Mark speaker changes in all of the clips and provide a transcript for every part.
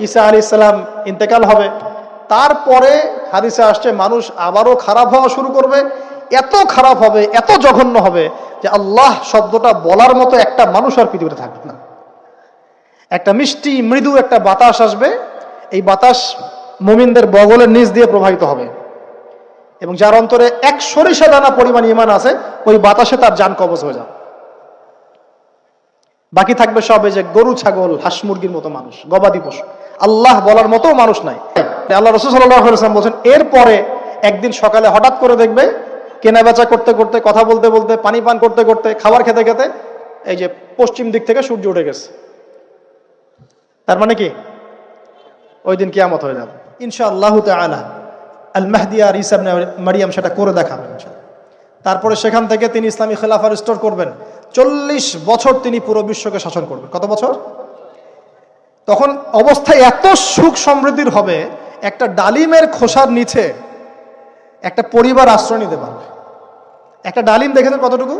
Speaker 1: ঈসা আলী ইসলাম ইন্তেকাল হবে। তারপরে হাদিসে আসছে, মানুষ আবারও খারাপ হওয়া শুরু করবে। এত খারাপ হবে, এত জঘন্য হবে যে আল্লাহ শব্দটা বলার মতো একটা মানুষ আর পৃথিবীতে থাকবে না। একটা মিষ্টি, মৃদু একটা বাতাস আসবে, এই বাতাস মুমিনদের বগলের নিচ দিয়ে প্রবাহিত হবে। এবং যার অন্তরে এক সরিষা দানা পরিমাণ ইমান আছে, ওই বাতাসে তার যান কবজ হয়ে যাবে। বাকি থাকবে সব এই যে গরু, ছাগল, হাঁস, মুরগির মতো মানুষ, গবাদি পশু। আল্লাহ বলার মতো মানুষ নাই। আল্লাহ রসুল সাল্লাম বলছেন, এরপরে একদিন সকালে হঠাৎ করে দেখবে কেনা বেচা করতে করতে, কথা বলতে বলতে, পানি পান করতে করতে, খাবার খেতে খেতে এই যে পশ্চিম দিক থেকে সূর্য উঠে গেছে। তার মানে কি? ওই দিন কিয়ামত হয়ে যাবে। ইনশা আল্লাহ তালা আল মাহদিয়া আর ইসাব মারিয়াম সেটা করে দেখাবেন তারপরে সেখান থেকে তিনি ইসলামী খেলাফা রিস্টোর করবেন। চল্লিশ বছর তিনি পুরো বিশ্বকে শাসন করবেন। কত বছর? তখন অবস্থা এত সুখ সমৃদ্ধির হবে, একটা ডালিমের খোসার নিচে একটা পরিবার আশ্রয় নিতে পারবে। একটা ডালিম দেখেছেন কতটুকু?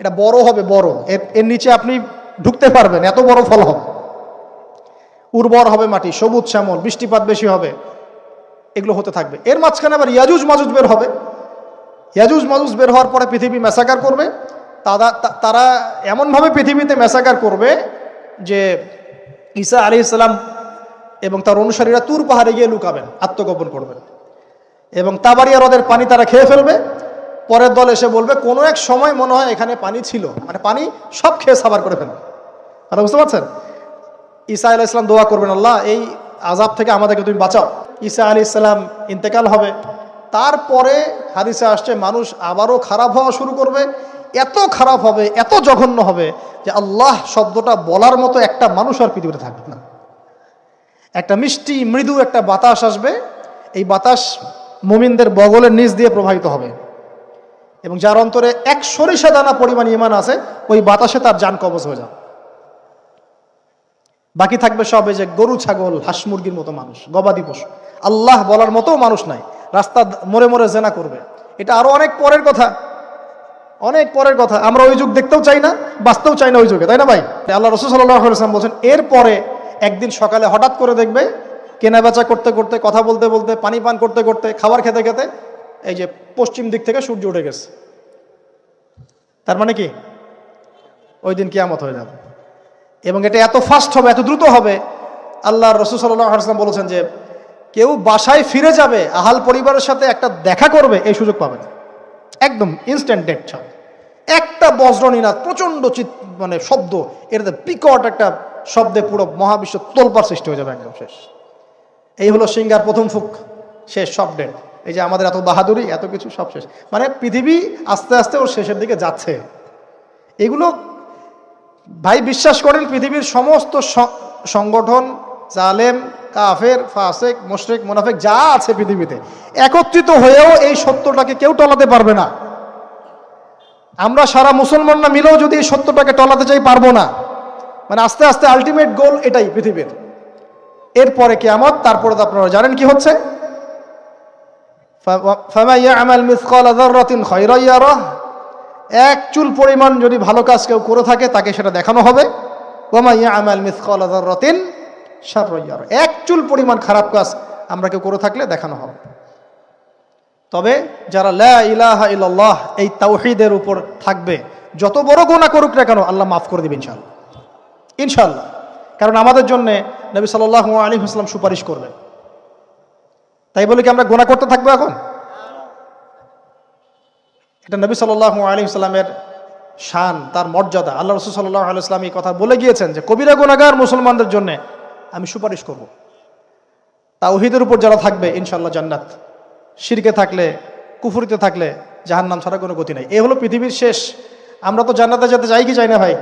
Speaker 1: এটা বড় হবে, বড়। এর এর নিচে আপনি ঢুকতে পারবেন, এত বড় ফল হবে। উর্বর হবে মাটি, সবুজ শ্যামল, বৃষ্টিপাত বেশি হবে, এগুলো হতে থাকবে। এর মাঝখানে আবার ইয়াজুজ মাজুজ বের হবে। ইয়াজুজ মাজুজ বের হওয়ার পরে পৃথিবী মেসাকার করবে। তারা তারা এমনভাবে পৃথিবীতে মেসাকার করবে যে ঈসা আলী ইসলাম এবং তার অনুসারীরা তুর পাহাড়ে গিয়ে লুকাবেন, আত্মগোপন করবেন। এবং তাবারিয়া হ্রদের পানি তারা খেয়ে ফেলবে। পরের দল এসে বলবে, কোনো এক সময় মনে হয় এখানে পানি ছিল মানে পানি সব খেয়ে সাবার করে ফেলবে। কথা বুঝতে পারছেন? ঈসা আলি ইসলাম দোয়া করবেন, আল্লাহ, এই আজাব থেকে আমাদেরকে তুমি বাঁচাও। ঈসা আলী ইসলাম ইন্তেকাল হবে। তারপরে হাদিসে আসছে, মানুষ আবারও খারাপ হওয়া শুরু করবে। এত খারাপ হবে, এত জঘন্য হবে যে আল্লাহ শব্দটা বলার মতো একটা মানুষ আর পৃথিবীতে থাকবে না। একটা মিষ্টি, মৃদু একটা বাতাস আসবে, এই বাতাস মুমিনদের বগলের নিচ দিয়ে প্রবাহিত হবে। এবং যার অন্তরে এক সরিষা দানা পরিমাণ ইমান আছে, ওই বাতাসে তার যান কবজ হয়ে যাবে। বাকি থাকবে সব যে গরু, ছাগল, হাঁস, মুরগির মতো মানুষ, গবাদি পশু। আল্লাহ বলার মতো মানুষ নাই, রাস্তা মোড়ে মোড়ে জেনা করবে। এটা আরও অনেক পরের কথা। অনেক পরের কথা, আমরা ওই যুগ দেখতেও চাই না, বাঁচতেও চাই না ওই যুগে, তাই না ভাই? আল্লাহ রসুল সাল্লাম বলছেন, এরপরে একদিন সকালে হঠাৎ করে দেখবে কেনা বেচা করতে করতে, কথা বলতে বলতে, পানি পান করতে করতে, খাবার খেতে খেতে, এই যে পশ্চিম দিক থেকে সূর্য উঠে গেছে। তার মানে কি? ওই দিন কিয়ামত হয়ে যাবে। এবং এটা এত ফাস্ট হবে, এত দ্রুত হবে, আল্লাহ রসুল সাল্লাম বলেছেন যে, কেউ বাসায় ফিরে যাবে, আহাল পরিবারের সাথে একটা দেখা করবে, এই সুযোগ পাবে না। একদম ইনস্ট্যান্ট ডেট ছাড় একটা বজ্রনীনাথ প্রচণ্ড চিৎ মানে শব্দ, এটাতে বিকট একটা শব্দে পুরো মহাবিশ্ব তোলপার সৃষ্টি হয়ে যাবে একদম শেষ। এই হলো সিঙ্গার প্রথম ফুক শেষ সব ডেট এই যে আমাদের এত বাহাদুরি, এত কিছু সব শেষ। মানে পৃথিবী আস্তে আস্তে ওর শেষের দিকে যাচ্ছে। এগুলো ভাই বিশ্বাস করেন পৃথিবীর সমস্ত সংগঠন, জালেম কাফের, ফাসেক, মোশরেক, মোনাফেক, যা আছে পৃথিবীতে, একত্রিত হয়েও এই সত্যটাকে কেউ টলাতে পারবে না। আমরা সারা মুসলমানরা মিলেও যদি এই সত্যটাকে টলাতে চাই, পারব না। মানে আস্তে আস্তে আলটিমেট গোল এটাই পৃথিবীর। এরপরে কেয়ামত, তারপরে তো আপনারা জানেন কি হচ্ছে। এক চুল পরিমাণ যদি ভালো কাজ কেউ করে থাকে, তাকে সেটা দেখানো হবে। ওমা ইয়ামাল মিসকাল যাররাতিন শাররা ইয়ারা এক চুল পরিমাণ খারাপ কাজ আমরা কেউ করে থাকলে দেখানো হবে। তবে যারা ইলাহা ইল্লাল্লাহ, এই তাওহিদের উপর থাকবে, যত বড় গোনা করুক না কেন, আল্লাহ মাফ করে দেবে ইনশাআল্লাহ। ইনশাল্লাহ কারণ আমাদের জন্য নবী সাল্লাল্লাহু আলাইহি ওয়াসাল্লাম সুপারিশ করবেন। তাই বলে কি আমরা গোনা করতে থাকব এখন? এটা নবী সাল্লাল্লাহু আলাইহি সাল্লামের শান, তার মর্যাদা। আল্লাহ রসুল সাল্লাহ আলাইসলাম এই কথা বলে গিয়েছেন যে কবিরা গুণাগার মুসলমানদের জন্য আমি সুপারিশ করব। তাওহিদের উপর যারা থাকবে ইনশাল্লাহ জান্নাত। শিরকে থাকলে, কুফুরিতে থাকলে জাহান্নাম ছাড়া কোনো গতি নাই। এ হলো পৃথিবীর শেষ। আমরা তো জান্নাতে যেতে যাই কি চাই না ভাই?